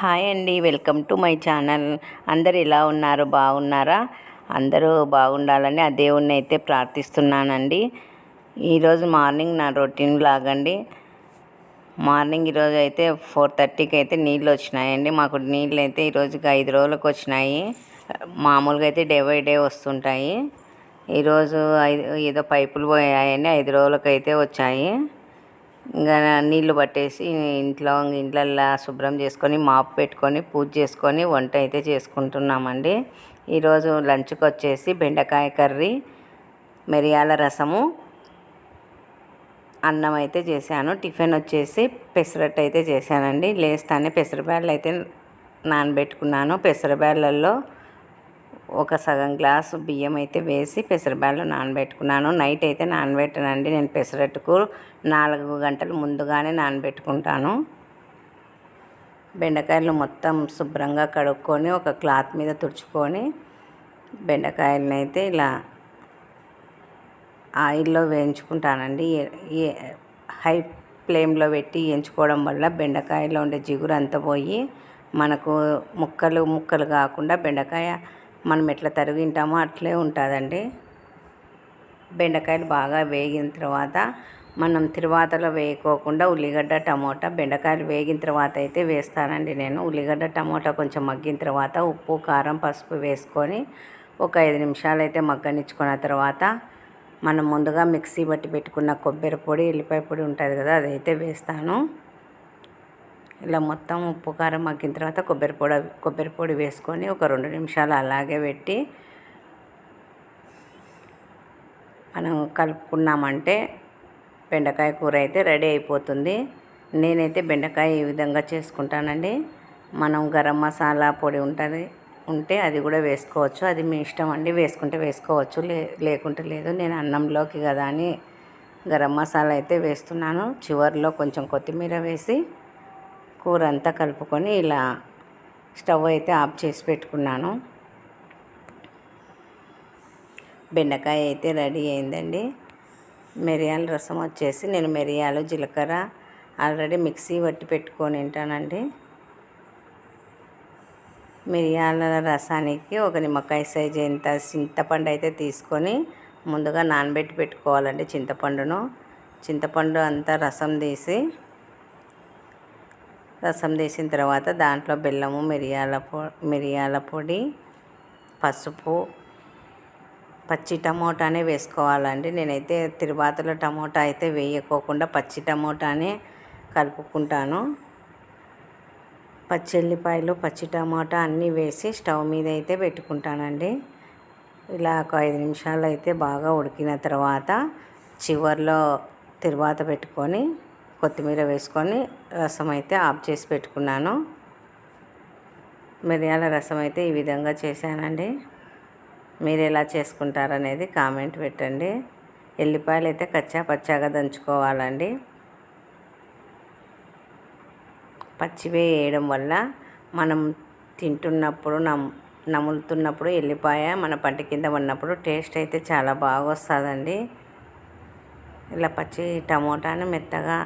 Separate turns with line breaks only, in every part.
Hi అండి welcome to my channel. అందరు ఎలా ఉన్నారు? బాగున్నారా? అందరూ బాగుండాలని ఆ దేవుణ్ణి అయితే ప్రార్థిస్తున్నానండి. ఈరోజు మార్నింగ్ నా రొటీన్ లాగండి. మార్నింగ్ ఈరోజు అయితే ఫోర్ థర్టీకి అయితే నీళ్ళు వచ్చినాయండి. మాకు నీళ్ళు అయితే ఈరోజుకి ఐదు రోజులకు వచ్చినాయి. మామూలుగా అయితే డే బై డే వస్తుంటాయి. ఈరోజు ఐదు ఏదో పైపులు పోయాయని ఐదు రోజులకు అయితే వచ్చాయి. ఇంకా నీళ్ళు పట్టేసి ఇంట్లో ఇంట్లల్లో శుభ్రం చేసుకొని మాపు పెట్టుకొని పూజ చేసుకొని వంట అయితే చేసుకుంటున్నామండి. ఈరోజు లంచ్కి వచ్చేసి బెండకాయ కర్రీ మిరియాల రసము అన్నం అయితే చేశాను. టిఫిన్ వచ్చేసి పెసరట్టు అయితే చేశానండి. లేస్తానే పెసరబ్యాళ్ళు అయితే నానబెట్టుకున్నాను. పెసరబ్యాళ్ళల్లో ఒక సగం గ్లాసు బియ్యం అయితే వేసి పెసరబ్యాళ్ళు నానబెట్టుకున్నాను. నైట్ అయితే నానబెట్టనండి. నేను పెసరట్టుకు నాలుగు గంటలు ముందుగానే నానబెట్టుకుంటాను. బెండకాయలు మొత్తం శుభ్రంగా కడుక్కొని ఒక క్లాత్ మీద తుడుచుకొని బెండకాయలను అయితే ఇలా ఆయిల్లో వేయించుకుంటానండి. హై ఫ్లేమ్లో పెట్టి వేయించుకోవడం వల్ల బెండకాయలో ఉండే జిగురు అంతా పోయి మనకు ముక్కలు ముక్కలు కాకుండా బెండకాయ మనం ఎట్లా తరిగింటామో అట్లే ఉంటుందండి. బెండకాయలు బాగా వేగిన తర్వాత మనం తిరువాతలో వేయకోకుండా ఉల్లిగడ్డ టమోటా బెండకాయలు వేగిన తర్వాత అయితే వేస్తానండి నేను. ఉల్లిగడ్డ టమోటా కొంచెం మగ్గిన తర్వాత ఉప్పు కారం పసుపు వేసుకొని ఒక ఐదు నిమిషాలు అయితే మగ్గనిచ్చుకున్న తర్వాత మనం ముందుగా మిక్సీ బట్టి పెట్టుకున్న కొబ్బరి పొడి ఎల్లిపాయ పొడి ఉంటుంది కదా అదైతే వేస్తాను. ఇలా మొత్తం ఉప్పు కారం మగ్గిన తర్వాత కొబ్బరి పొడి కొబ్బరి పొడి వేసుకొని ఒక రెండు నిమిషాలు అలాగే పెట్టి మనం కలుపుకున్నామంటే బెండకాయ కూర అయితే రెడీ అయిపోతుంది. నేనైతే బెండకాయ ఈ విధంగా చేసుకుంటానండి. మనం గరం మసాలా పొడి ఉంటుంది ఉంటే అది కూడా వేసుకోవచ్చు. అది మీ ఇష్టం అండి వేసుకుంటే వేసుకోవచ్చు. లే లేకుంటే లేదు. నేను అన్నంలోకి కదా అని గరం మసాలా అయితే వేస్తున్నాను. చివరిలో కొంచెం కొత్తిమీర వేసి కూర అంతా కలుపుకొని ఇలా స్టవ్ అయితే ఆఫ్ చేసి పెట్టుకున్నాను. బెండకాయ అయితే రెడీ అయిందండి. మిరియాల రసం వచ్చేసి నేను మిరియాలు జీలకర్ర ఆల్రెడీ మిక్సీ పట్టి పెట్టుకొని ఉంటానండి మిరియాల రసానికి ఒక నిమ్మకాయ సైజ్ ఎంత చింతపండు అయితే తీసుకొని ముందుగా నానబెట్టి పెట్టుకోవాలండి చింతపండును. చింతపండు అంతా రసం తీసి రసం తీసిన తర్వాత దాంట్లో బెల్లము మిరియాల పొ మిరియాల పొడి పసుపు పచ్చి టమోటానే వేసుకోవాలండి. నేనైతే తిరువాతలో టమోటా అయితే వేయకోకుండా పచ్చి టమోటానే కలుపుకుంటాను. పచ్చిల్లిపాయలు పచ్చి టమాటా అన్నీ వేసి స్టవ్ మీద అయితే పెట్టుకుంటానండి. ఇలా ఒక ఐదు నిమిషాలు అయితే బాగా ఉడికిన తర్వాత చివర్లో తిరువాత పెట్టుకొని కొత్తిమీర వేసుకొని రసం అయితే ఆఫ్ చేసి పెట్టుకున్నాను. మిరియాల రసం అయితే ఈ విధంగా చేశానండి. మీరు ఎలా చేసుకుంటారనేది కామెంట్ పెట్టండి. ఎల్లిపాయలు అయితే కచ్చా పచ్చాగా దంచుకోవాలండి. పచ్చివే వేయడం వల్ల మనం తింటున్నప్పుడు నమ్ నములుతున్నప్పుడు ఎల్లిపాయ మన పంట కింద ఉన్నప్పుడు టేస్ట్ అయితే చాలా బాగా వస్తుందండి. ఇలా పచ్చి టమోటాను మెత్తగా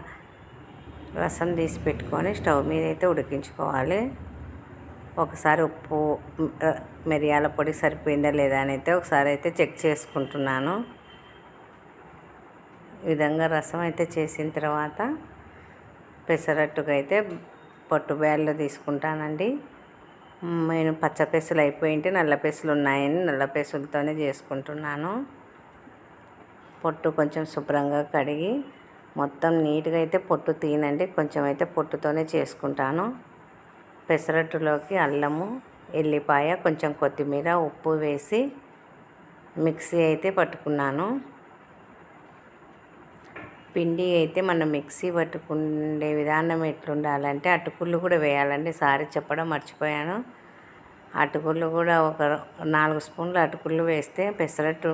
రసం తీసి పెట్టుకొని స్టవ్ మీద అయితే ఉడికించుకోవాలి. ఒకసారి ఉప్పు మిరియాల పొడి సరిపోయిందా లేదా అని అయితే ఒకసారి అయితే చెక్ చేసుకుంటున్నాను. ఈ విధంగా రసం అయితే చేసిన తర్వాత పెసరట్టుగా అయితే పొట్టు బ్యాళ్ళు తీసుకుంటానండి. నేను పచ్చ పెసులు అయిపోయింటే నల్ల పెసులు ఉన్నాయని నల్ల పెసులతోనే చేసుకుంటున్నాను. పొట్టు కొంచెం శుభ్రంగా కడిగి మొత్తం నీట్గా అయితే పొట్టు తీనండి. కొంచెం అయితే పొట్టుతోనే చేసుకుంటాను. పెసరట్టులోకి అల్లము ఎల్లిపాయ కొంచెం కొత్తిమీర ఉప్పు వేసి మిక్సీ అయితే పట్టుకున్నాను. పిండి అయితే మనం మిక్సీ పట్టుకుండే విధానం ఎట్లుండాలంటే అటుకులు కూడా వేయాలండి. సారీ చెప్పడం మర్చిపోయాను. అటుకులు కూడా ఒక నాలుగు స్పూన్లు అటుకులు వేస్తే పెసరట్టు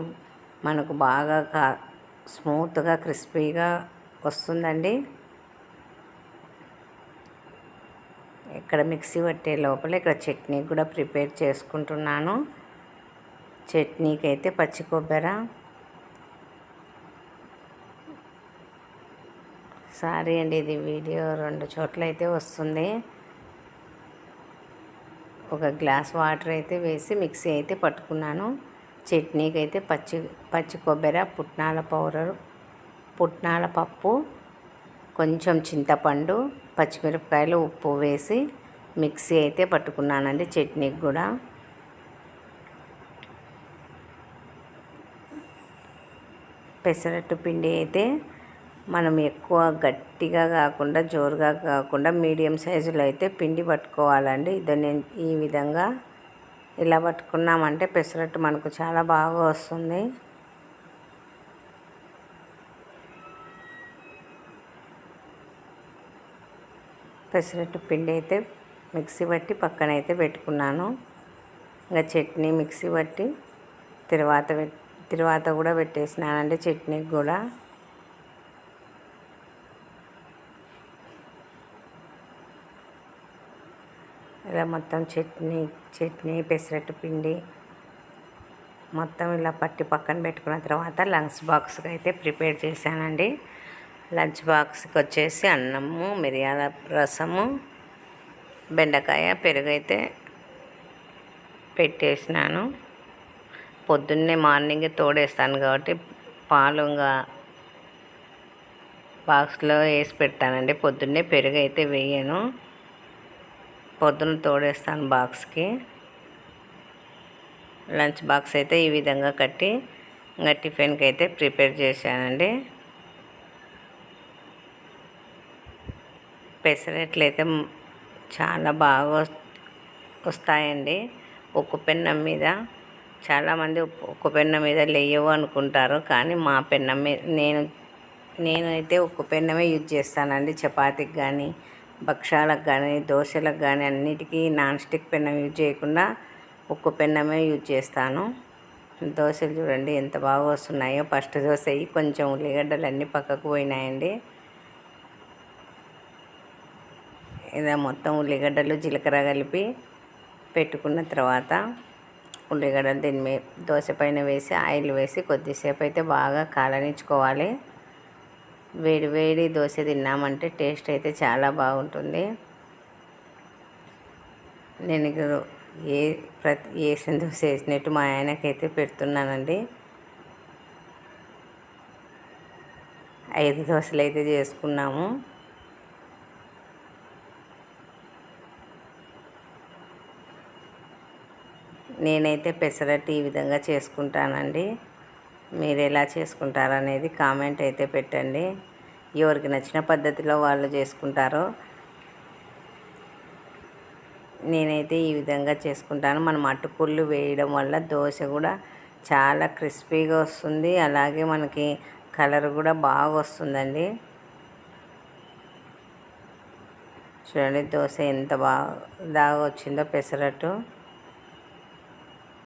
మనకు బాగా కా స్మూత్గా క్రిస్పీగా వస్తుందండి. ఇక్కడ మిక్సీ పట్టే లోపల ఇక్కడ చట్నీ కూడా ప్రిపేర్ చేసుకుంటున్నాను. చట్నీకి అయితే పచ్చి కొబ్బరి సారీ అండి ఇది వీడియో రెండు చోట్ల అయితే వస్తుంది. ఒక గ్లాస్ వాటర్ అయితే వేసి మిక్సీ అయితే పట్టుకున్నాను. చట్నీకి అయితే పచ్చి పచ్చి కొబ్బరి పుట్నాల పౌడర్ పుట్నాల పప్పు కొంచెం చింతపండు పచ్చిమిరపకాయలు ఉప్పు వేసి మిక్సీ అయితే పట్టుకున్నానండి చట్నీకి కూడా. పెసరట్టు పిండి అయితే మనం ఎక్కువ గట్టిగా కాకుండా జోరుగా కాకుండా మీడియం సైజులో అయితే పిండి పట్టుకోవాలండి. ఇది నేను ఈ విధంగా ఇలా పట్టుకున్నామంటే పెసరట్టు మనకు చాలా బాగా వస్తుంది. పెసరట్టు పిండి అయితే మిక్సీ పట్టి పక్కన అయితే పెట్టుకున్నాను. ఇంకా చట్నీ మిక్సీ పట్టి తర్వాత తర్వాత కూడా పెట్టేసినానండి చట్నీకి కూడా. ఇలా మొత్తం చట్నీ చట్నీ పెసరట్టు పిండి మొత్తం ఇలా పట్టి పక్కన పెట్టుకున్న తర్వాత లంచ్ బాక్స్కి అయితే ప్రిపేర్ చేశానండి. లంచ్ బాక్స్కి వచ్చేసి అన్నము మిరియాల రసము బెండకాయ పెరుగు అయితే పెట్టేసినాను. పొద్దున్నే మార్నింగ్ తోడేస్తాను కాబట్టి పాలు ఇంకా బాక్స్లో వేసి పెడతానండి. పొద్దున్నే పెరుగు అయితే వేయను. పొద్దున్న తోడేస్తాను బాక్స్కి. లంచ్ బాక్స్ అయితే ఈ విధంగా కట్టి ఇంకా టిఫిన్కి అయితే ప్రిపేర్ చేశానండి. పెసరెట్లు అయితే చాలా బాగా వస్తాయండి. ఉక్కు పెన్నం మీద చాలామంది ఉక్కు పెన్నం మీద లేయవు అనుకుంటారు. కానీ మా పెన్నం మీద నేను నేనైతే ఉక్కు పెన్నమే యూజ్ చేస్తానండి. చపాతీకి కానీ భక్షాలకు కానీ దోశలకు కానీ అన్నిటికీ నాన్ స్టిక్ పెన్నం యూజ్ చేయకుండా ఉక్కు పెన్నమే యూజ్ చేస్తాను. దోశలు చూడండి ఎంత బాగా వస్తున్నాయో. ఫస్ట్ దోశ అయ్యి కొంచెం ఉల్లిగడ్డలు అన్నీ పక్కకు పోయినాయండి. ఇలా మొత్తం ఉల్లిగడ్డలు జీలకర్ర కలిపి పెట్టుకున్న తర్వాత ఉల్లిగడ్డలు దీని మీద దోశ పైన వేసి ఆయిల్ వేసి కొద్దిసేపు అయితే బాగా కాలనిచ్చుకోవాలి. వేడి వేడి దోశ తిన్నామంటే టేస్ట్ అయితే చాలా బాగుంటుంది. నేను ఏ ప్రతి వేసిన దోశ వేసినట్టు మా ఆయనకైతే పెడుతున్నానండి. ఐదు దోశలు అయితే చేసుకున్నాము. నేనైతే పెసరట్టు ఈ విధంగా చేసుకుంటానండి. మీరు ఎలా చేసుకుంటారనేది కామెంట్ అయితే పెట్టండి. ఎవరికి నచ్చిన పద్ధతిలో వాళ్ళు చేసుకుంటారో నేనైతే ఈ విధంగా చేసుకుంటాను. మనం అటుకుళ్ళు వేయడం వల్ల దోశ కూడా చాలా క్రిస్పీగా వస్తుంది. అలాగే మనకి కలర్ కూడా బాగా వస్తుందండి. చూడండి దోశ ఎంత బాగా దాగా వచ్చిందో పెసరట్టు.